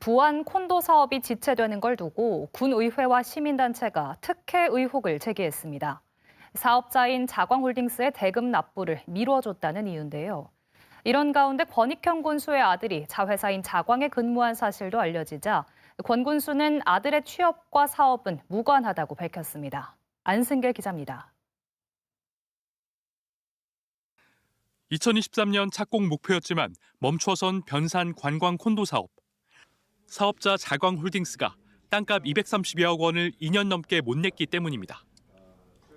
부안 콘도 사업이 지체되는 걸 두고 군의회와 시민단체가 특혜 의혹을 제기했습니다. 사업자인 자광홀딩스의 대금 납부를 미뤄줬다는 이유인데요. 이런 가운데 권익형 군수의 아들이 자회사인 자광에 근무한 사실도 알려지자 권 군수는 아들의 취업과 사업은 무관하다고 밝혔습니다. 안승길 기자입니다. 2023년 착공 목표였지만 멈춰선 변산 관광 콘도 사업. 사업자 자광홀딩스가 땅값 230여억 원을 2년 넘게 못 냈기 때문입니다.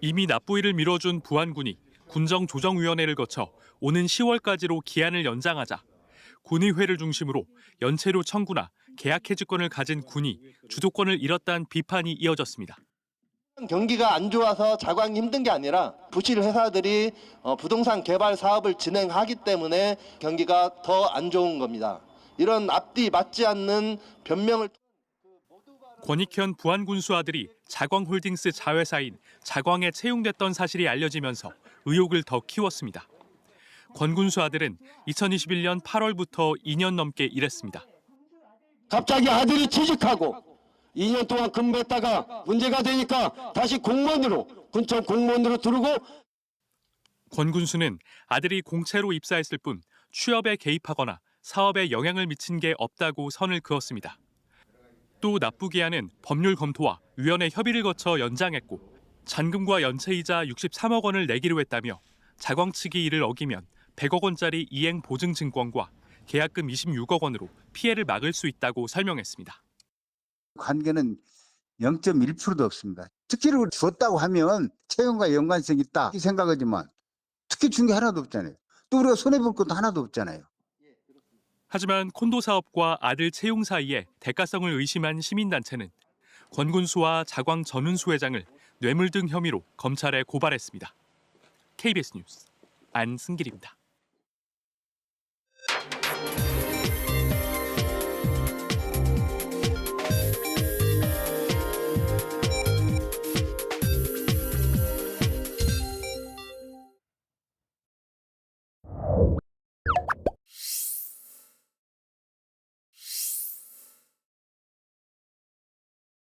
이미 납부일을 미뤄준 부안군이 군정조정위원회를 거쳐 오는 10월까지로 기한을 연장하자 군의회를 중심으로 연체료 청구나 계약 해지권을 가진 군이 주도권을 잃었다는 비판이 이어졌습니다. 경기가 안 좋아서 자광이 힘든 게 아니라 부실 회사들이 어, 부동산 개발 사업을 진행하기 때문에 경기가 더 안 좋은 겁니다. 이런 앞뒤 맞지 않는 변명을 권익현 부안군수 아들이 자광홀딩스 자회사인 자광에 채용됐던 사실이 알려지면서 의혹을 더 키웠습니다. 권 군수 아들은 2021년 8월부터 2년 넘게 일했습니다. 갑자기 아들이 취직하고 2년 동안 근무했다가 문제가 되니까 다시 공무원으로 군청 공무원으로 들어오고 권 군수는 아들이 공채로 입사했을 뿐 취업에 개입하거나 사업에 영향을 미친 게 없다고 선을 그었습니다. 또 납부 기한은 법률 검토와 위원회 협의를 거쳐 연장했고 잔금과 연체이자 63억 원을 내기로 했다며 자광 측이 이를 어기면 100억 원짜리 이행 보증 증권과 계약금 26억 원으로 피해를 막을 수 있다고 설명했습니다. 관계는 0.1%도 없습니다. 특혜를 줬다고 하면 채용과 연관성이 있다 생각하지만 특혜 준게 하나도 없잖아요. 또 우리가 손해볼 것도 하나도 없잖아요. 하지만 콘도 사업과 아들 채용 사이에 대가성을 의심한 시민단체는 권 군수와 자광 전은수 회장을 뇌물 등 혐의로 검찰에 고발했습니다. KBS 뉴스 안승길입니다.